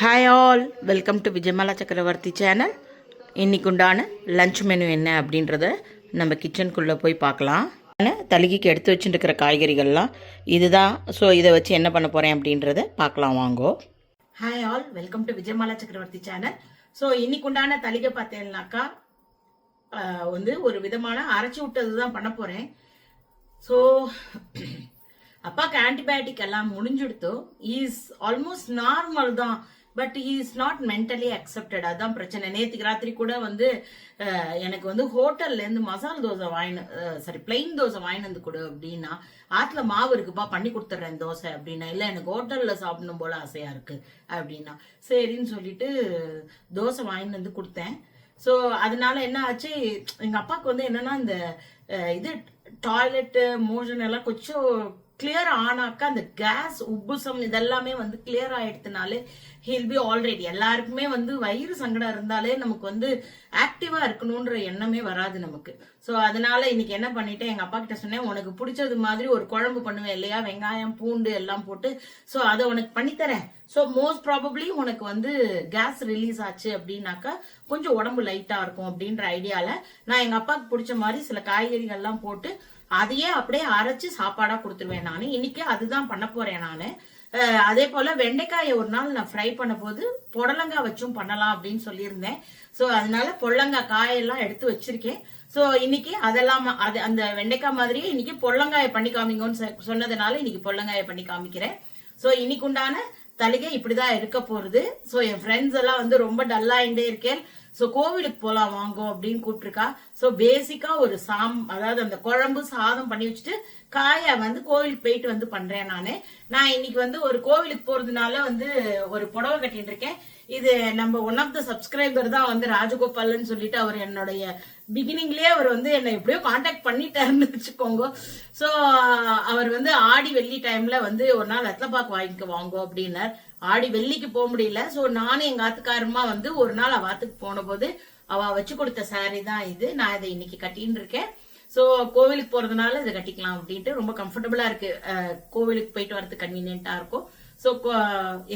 Hi all welcome to Vijayamala Chakravarthy channel இன்றைக்கு உண்டான lunch menu என்ன அப்படின்றத நம்ம கிச்சனுக்குள்ளே போய் பார்க்கலாம். தலுகிக்கு எடுத்து வச்சுட்டுருக்கிற காய்கறிகள்லாம் இதுதான். ஸோ இதை வச்சு என்ன பண்ண போகிறேன் அப்படின்றத பார்க்கலாம் வாங்கோ. Hi all welcome to Vijayamala Chakravarthy channel so இன்னைக்கு உண்டான தலிகை பார்த்தேன்னாக்கா வந்து ஒரு விதமான அரைச்சி விட்டது தான் பண்ண போகிறேன் ஸோ அப்பாவுக்கு ஆன்டிபயோட்டிக் எல்லாம் முடிஞ்சுடுத்தோ இஸ் ஆல்மோஸ்ட் நார்மல் தான். But is not mentally accepted அதுதான் பிரச்சனை. நேற்றுக்கு ராத்திரி கூட வந்து எனக்கு வந்து ஹோட்டல்லேருந்து மசால் தோசை வாங்கினு சாரி பிளெயின் தோசை வாங்கினு வந்து கொடு அப்படின்னா ஆற்றுல மாவு இருக்குப்பா பண்ணி கொடுத்துட்றேன் தோசை அப்படின்னா இல்லை எனக்கு ஹோட்டலில் சாப்பிடணும் போல ஆசையாக இருக்குது அப்படின்னா சரின்னு சொல்லிட்டு தோசை வாங்கிட்டு வந்து கொடுத்தேன். ஸோ அதனால என்ன ஆச்சு எங்கள் அப்பாவுக்கு வந்து என்னென்னா இந்த இது டாய்லெட்டு மோஷன் எல்லாம் கொஞ்சம் கிளியர் ஆனாக்கா அந்த கேஸ் உப்புசம் இதெல்லாமே வந்து கிளியர் ஆயிடுத்துனாலே ஹில் பி ஆல்ரெடி எல்லாருக்குமே வந்து வயிறு சங்கடம் இருந்தாலே நமக்கு வந்து ஆக்டிவா இருக்கணும்ன்ற எண்ணமே வராது நமக்கு. ஸோ அதனால இன்னைக்கு என்ன பண்ணிட்டேன்? எங்க அப்பா கிட்ட சொன்னேன் உனக்கு பிடிச்சது மாதிரி ஒரு குழம்பு பண்ணுவேன் இல்லையா? வெங்காயம் பூண்டு எல்லாம் போட்டு. ஸோ அதை உனக்கு பண்ணித்தரேன். ஸோ மோஸ்ட் ப்ராபப்ளி உனக்கு வந்து கேஸ் ரிலீஸ் ஆச்சு அப்படின்னாக்கா கொஞ்சம் உடம்பு லைட்டா இருக்கும் அப்படின்ற ஐடியால நான் எங்க அப்பாவுக்கு பிடிச்ச மாதிரி சில காய்கறிகள்லாம் போட்டு அதையே அப்படியே அரைச்சு சாப்பாடா கொடுத்துருவேன் நான். இன்னைக்கு அதுதான் பண்ண போறேன் நான். அதே போல வெண்டைக்காயை ஒரு நாள் நான் ஃப்ரை பண்ண போது புடலங்காய் வச்சும் பண்ணலாம் அப்படின்னு சொல்லியிருந்தேன். ஸோ அதனால பொடலங்காய் காயெல்லாம் எடுத்து வச்சிருக்கேன். ஸோ இன்னைக்கு அதெல்லாம் அது அந்த வெண்டைக்காய் மாதிரியே இன்னைக்கு பொடலங்காயை பண்ணி காமிங்கன்னு சொ- சொன்னதுனால இன்னைக்கு பொடலங்காயை பண்ணி காமிக்கிறேன். ஸோ இன்னைக்கு உண்டான தலிகை இப்படிதான் இருக்க போறது ஸோ என் ஃப்ரெண்ட்ஸ் எல்லாம் வந்து ரொம்ப டல்லாயிண்டே இருக்கேன். சோ கோவிலுக்கு போலாம் வாங்கோ அப்படின்னு கூப்பிட்டுருக்கா. சோ பேசிக்கா ஒரு சாம் அதாவது அந்த குழம்பு சாதம் பண்ணி வச்சுட்டு காய வந்து கோவிலுக்கு போயிட்டு வந்து பண்றேன் நானு. நான் இன்னைக்கு வந்து ஒரு கோவிலுக்கு போறதுனால வந்து ஒரு புடவை கட்டிட்டு இருக்கேன். இது நம்ம ஒன் ஆஃப் த சப்ஸ்கிரைபர் தான் வந்து ராஜகோபால்னு சொல்லிட்டு அவர் என்னுடைய பிகினிங்லயே அவர் வந்து என்னை எப்படியோ காண்டாக்ட் பண்ணிட்டாருன்னு வச்சுக்கோங்க. ஸோ அவர் வந்து ஆடி வெள்ளி டைம்ல வந்து ஒரு நாள் வெத்தலைப்பாக்கு வாங்கிக்க வாங்கோ அப்படின்னார். ஆடி வெள்ளிக்கு போக முடியல. ஸோ நானும் எங்க ஆத்துக்காரமா வந்து ஒரு நாள் அவாத்துக்கு போன போது அவ வச்சு கொடுத்த சாரி தான் இது. நான் இதை இன்னைக்கு கட்டின்னு இருக்கேன். ஸோ கோவிலுக்கு போறதுனால இதை கட்டிக்கலாம் அப்படின்ட்டு ரொம்ப கம்ஃபர்டபுளா இருக்கு. கோவிலுக்கு போயிட்டு வரது கன்வீனியன்ட்டா இருக்கும். ஸோ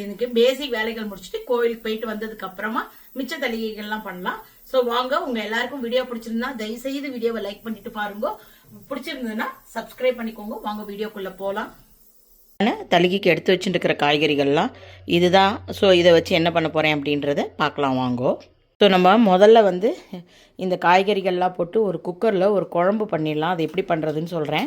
எனக்கு பேசிக் வேலைகள் முடிச்சுட்டு கோவிலுக்கு போயிட்டு வந்ததுக்கு அப்புறமா மிச்ச தலிகைகள்லாம் பண்ணலாம். ஸோ வாங்க உங்க எல்லாருக்கும் வீடியோ பிடிச்சிருந்தா தயவு செய்து வீடியோவை லைக் பண்ணிட்டு பாருங்க. பிடிச்சிருந்ததுன்னா சப்ஸ்கிரைப் பண்ணிக்கோங்க. வாங்க வீடியோக்குள்ள போலாம். தலுகிக்கு எடுத்து வச்சுருக்கிற காய்கறிகள்லாம் இதுதான். ஸோ இதை வச்சு என்ன பண்ண போகிறேன் அப்படின்றத பார்க்கலாம் வாங்கோ. ஸோ நம்ம முதல்ல வந்து இந்த காய்கறிகள்லாம் போட்டு ஒரு குக்கரில் ஒரு குழம்பு பண்ணிடலாம். அது எப்படி பண்ணுறதுன்னு சொல்கிறேன்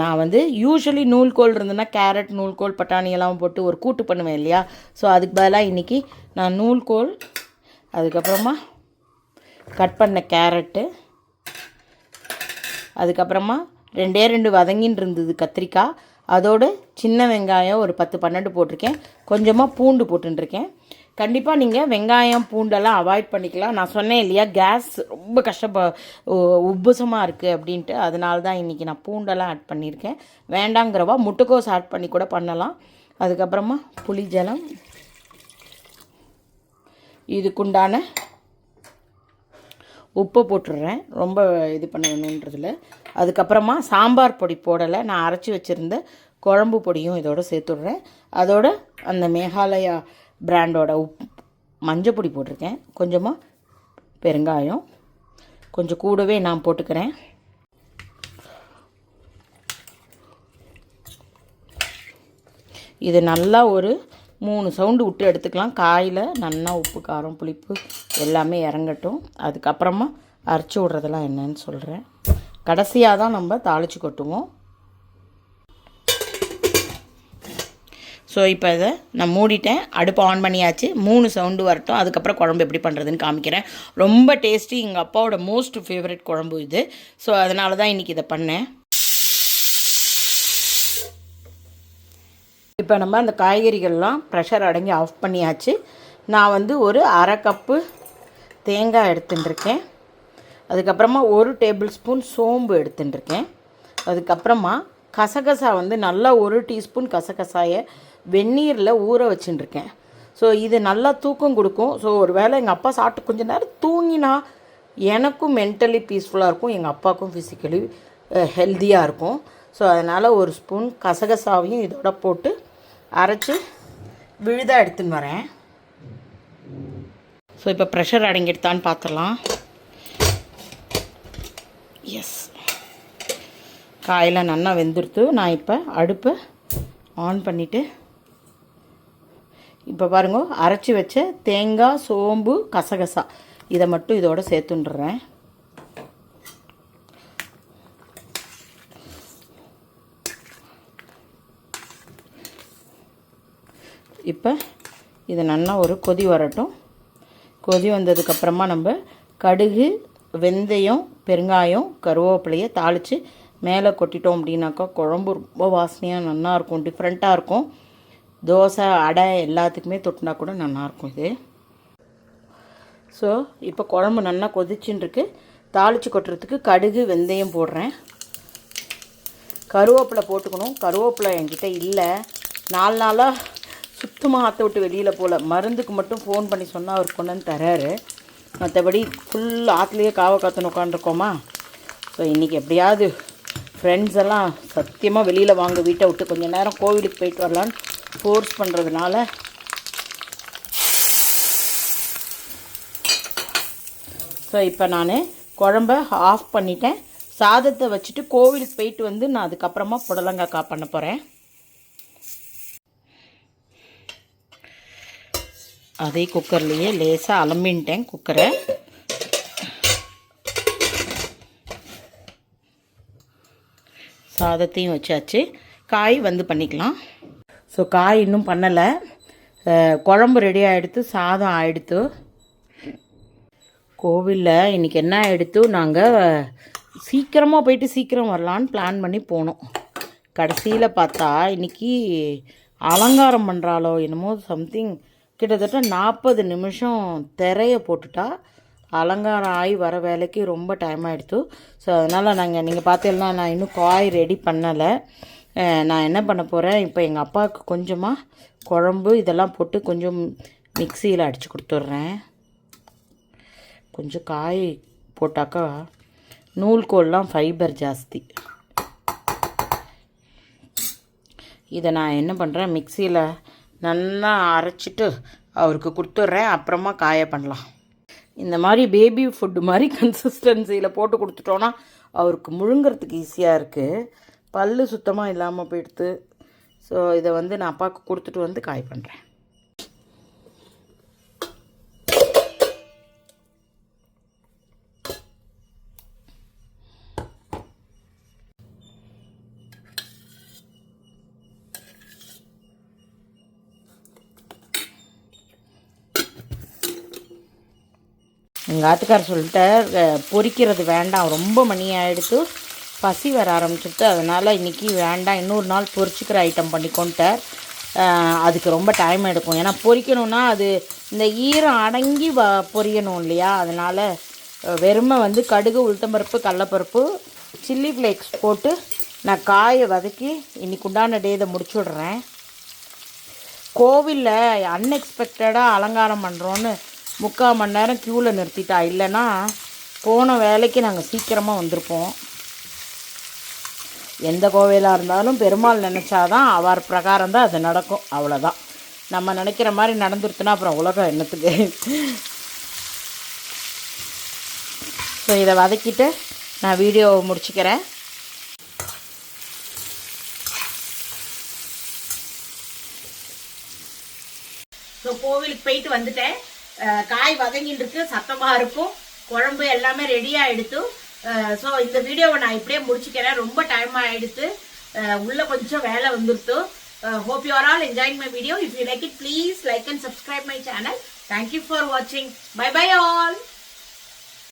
நான் வந்து யூஸ்வலி நூல்கோல் இருந்ததுன்னா கேரட் நூல்கோல் பட்டாணி எல்லாம் போட்டு ஒரு கூட்டு பண்ணுவேன் இல்லையா? ஸோ அதுக்கு பதிலாக இன்றைக்கி நான் நூல்கோல் அதுக்கப்புறமா கட் பண்ண கேரட்டு அதுக்கப்புறமா ரெண்டே ரெண்டு வதங்கின்னு இருந்தது கத்திரிக்காய். அதோடு சின்ன வெங்காயம் ஒரு பத்து பன்னெண்டு போட்டிருக்கேன். கொஞ்சமாக பூண்டு போட்டுருக்கேன் கண்டிப்பாக நீங்கள் வெங்காயம் பூண்டெல்லாம் அவாய்ட் பண்ணிக்கலாம். நான் சொன்னேன் இல்லையா கேஸ் ரொம்ப கஷ்டப்ப உப்புசமாக இருக்குது அப்படின்ட்டு. அதனால தான் இன்றைக்கி நான் பூண்டெல்லாம் ஆட் பண்ணியிருக்கேன் வேண்டாங்கிறவா முட்டைக்கோஸ் ஆட் பண்ணி கூட பண்ணலாம். அதுக்கப்புறமா புளி ஜலம். இதுக்குண்டான உப்பு போட்டுடுறேன். ரொம்ப இது பண்ண வேணுன்றதில் அதுக்கப்புறமா சாம்பார் பொடி போடலை. நான் அரைச்சி வச்சுருந்த குழம்பு பொடியும் இதோடு சேர்த்துடுறேன். அதோட அந்த மேகாலயா பிராண்டோட உப் மஞ்சள் பொடி போட்டிருக்கேன். கொஞ்சமாக பெருங்காயம். கொஞ்சம் கூடவே நான் போட்டுக்கிறேன். இது நல்லா ஒரு மூணு சவுண்டு விட்டு எடுத்துக்கலாம். காயில் நல்லா உப்பு காரம் புளிப்பு எல்லாமே இறங்கட்டும். அதுக்கப்புறமா அரைச்சி விட்றதெல்லாம் என்னன்னு சொல்கிறேன் கடைசியாக தான் நம்ம தாளித்து கொட்டுவோம். ஸோ இப்போ இதை நான் மூடிட்டேன். அடுப்பை ஆன் பண்ணியாச்சு. மூணு சவுண்டு வரட்டும். அதுக்கப்புறம் குழம்பு எப்படி பண்ணுறதுன்னு காமிக்கிறேன். ரொம்ப டேஸ்டி எங்கள் அப்பாவோட மோஸ்ட் ஃபேவரட் குழம்பு இது. ஸோ அதனால தான் இன்றைக்கி இதை பண்ணேன். இப்போ நம்ம அந்த காய்கறிகள்லாம் ப்ரெஷர் அடங்கி ஆஃப் பண்ணியாச்சு. நான் வந்து ஒரு அரை கப்பு தேங்காய் எடுத்துட்டுருக்கேன். அதுக்கப்புறமா ஒரு டேபிள் ஸ்பூன் சோம்பு எடுத்துட்டுருக்கேன். அதுக்கப்புறமா கசகசா வந்து நல்லா ஒரு டீஸ்பூன் கசகசாயை வெந்நீரில் ஊற வச்சுட்டுருக்கேன். ஸோ இது நல்லா தூக்கம் கொடுக்கும். ஸோ ஒரு வேளை எங்கள் அப்பா சாப்பிட்டு கொஞ்ச நேரம் தூங்கினா எனக்கும் மென்டலி பீஸ்ஃபுல்லாக இருக்கும். எங்கள் அப்பாவுக்கும் ஃபிசிக்கலி ஹெல்த்தியாக இருக்கும். ஸோ அதனால் ஒரு ஸ்பூன் கசகசாவையும் இதோட போட்டு அரைச்சி விழுதாக எடுத்துன்னு வரேன். ஸோ இப்போ ப்ரெஷர் அடங்கிடுதான்னு பார்த்துடலாம் எஸ் காயெல்லாம் நல்லா வெந்துடுத்து நான் இப்போ அடுப்பை ஆன் பண்ணிவிட்டு இப்போ பாருங்க அரைச்சி வச்ச தேங்காய் சோம்பு கசகசா இதை மட்டும் இதோட சேர்த்துண்டுறேன் இப்போ இது நல்லா ஒரு கொதி வரட்டும். கொதி வந்ததுக்கப்புறமா நம்ம கடுகு வெந்தயம் பெருங்காயம் கருவேப்பிலையை தாளித்து மேலே கொட்டிட்டோம் அப்படின்னாக்கா குழம்பு ரொம்ப வாசனையாக நல்லாயிருக்கும் டிஃப்ரெண்ட்டாக இருக்கும். தோசை அடை எல்லாத்துக்குமே தொட்டினா கூட நல்லாயிருக்கும் இது. ஸோ இப்போ குழம்பு நல்லா கொதிச்சுன்னு இருக்கு. தாளித்து கொட்டுறதுக்கு கடுகு வெந்தயம் போடுறேன். கருவேப்பிலை போட்டுக்கணும். கருவேப்பிலை என்கிட்ட இல்லை. நாலு நாளாக சுத்தமாக ஆற்ற விட்டு வெளியில் போகல மருந்துக்கு மட்டும் ஃபோன் பண்ணி சொன்னால் அவர் கொண்டு வந்து தராரு. மற்றபடி ஃபுல் ஆற்றுலேயே காவை காத்துன்னு உட்காந்துருக்கோமா ஸோ இன்றைக்கி எப்படியாவது ஃப்ரெண்ட்ஸ் எல்லாம் சத்தியமாக வெளியில் வாங்க வீட்டை விட்டு கொஞ்சம் நேரம் கோவிலுக்கு போயிட்டு வரலான்னு ஃபோர்ஸ் பண்ணுறதுனால ஸோ இப்போ நான் குழம்ப ஆஃப் பண்ணிட்டேன். சாதத்தை வச்சுட்டு கோவிலுக்கு போயிட்டு வந்து நான் அதுக்கப்புறமா புடலங்காய் பண்ண போகிறேன் அதே குக்கர்லேயே லேசாக அலம்பின்ட்டேன் குக்கரை. சாதத்தையும் வச்சாச்சு. காய் வந்து பண்ணிக்கலாம். ஸோ காய் இன்னும் பண்ணலை. குழம்பு ரெடி ஆகிடுத்து சாதம் ஆகிடுத்து கோவிலில் இன்றைக்கி என்ன ஆகிடுத்து நாங்கள் சீக்கிரமாக போயிட்டு சீக்கிரம் வரலான்னு பிளான் பண்ணி போனோம். கடைசியில் பார்த்தா இன்றைக்கி அலங்காரம் பண்ணுறாளோ என்னமோ சம்திங் கிட்டத்தட்ட நாற்பது நிமிஷம் திரைய போட்டுட்டா அலங்காரம் ஆகி வர வேலைக்கு ரொம்ப டைம் ஆகிடுத்து ஸோ அதனால் நாங்கள் நீங்கள் பார்த்தீங்கன்னா நான் இன்னும் காய் ரெடி பண்ணலை. நான் என்ன பண்ண போகிறேன் இப்போ எங்கள் அப்பாவுக்கு கொஞ்சமாக குழம்பு இதெல்லாம் போட்டு கொஞ்சம் மிக்சியில் அடித்து கொடுத்துட்றேன். கொஞ்சம் காய் போட்டாக்கா நூல்கோல்லாம் ஃபைபர் ஜாஸ்தி. இதை நான் என்ன பண்ணுறேன் மிக்சியில் நல்லா அரைச்சிட்டு அவருக்கு கொடுத்துட்றேன். அப்புறமா காய பண்ணலாம். இந்த மாதிரி பேபி ஃபுட்டு மாதிரி கன்சிஸ்டன்சியில் போட்டு கொடுத்துட்டோன்னா அவருக்கு முழுங்கிறதுக்கு ஈஸியாக இருக்குது பல்லு சுத்தமாக இல்லாமல் போயிடுது ஸோ இதை வந்து நான் அப்பாவுக்கு கொடுத்துட்டு வந்து காய் பண்ணுறேன் எங்கள் ஆத்துக்கார் சொல்லிட்டார் பொறிக்கிறது பொரிக்கிறது வேண்டாம். ரொம்ப மணி ஆகிடுத்து பசி வர ஆரம்பிச்சிட்டு அதனால் இன்றைக்கி வேண்டாம் இன்னொரு நாள் பொறிச்சிக்கிற ஐட்டம் பண்ணிக்கொண்டார் அதுக்கு ரொம்ப டைம் எடுக்கும். ஏன்னா பொறிக்கணும்னா அது இந்த ஈரம் அடங்கி வ பொரியணும் இல்லையா? அதனால் வெறுமை வந்து கடுகு உளுத்தம்பருப்பு கடலப்பருப்பு சில்லி ஃப்ளேக்ஸ் போட்டு நான் காயை வதக்கி இன்றைக்கு உண்டான டே இதை முடிச்சு விட்றேன் கோவிலில் அன்எக்ஸ்பெக்டடாக அலங்காரம் பண்ணுறோன்னு முக்கால் மணி நேரம் க்யூவில் நிறுத்திட்டா. இல்லைன்னா போன வேலைக்கு நாங்கள் சீக்கிரமாக வந்திருப்போம். எந்த கோவிலாக இருந்தாலும் பெருமாள் நினச்சாதான் அவர் பிரகாரம் தான் அது நடக்கும். அவ்வளோதான் நம்ம நினைக்கிற மாதிரி நடந்துருச்சுன்னா அப்புறம் உலகம் என்னத்துக்கு? ஸோ இதை வதக்கிட்டு நான் வீடியோவை முடிச்சுக்கிறேன். ஸோ கோவிலுக்கு போயிட்டு வந்துட்டேன். காய் வதங்கிட்டு இருக்கு சத்தமாக இருக்கும். குழம்பு எல்லாமே ரெடியாகிடுத்தும் ஸோ இந்த வீடியோவை நான் இப்படியே முடிச்சுக்கிறேன். ரொம்ப டைம் ஆகிடுத்து உள்ளே கொஞ்சம் வேலை வந்துருத்து. Hope you are all enjoying my video if you like it please like and subscribe my channel thank you for வாட்சிங் பை பை ஆல்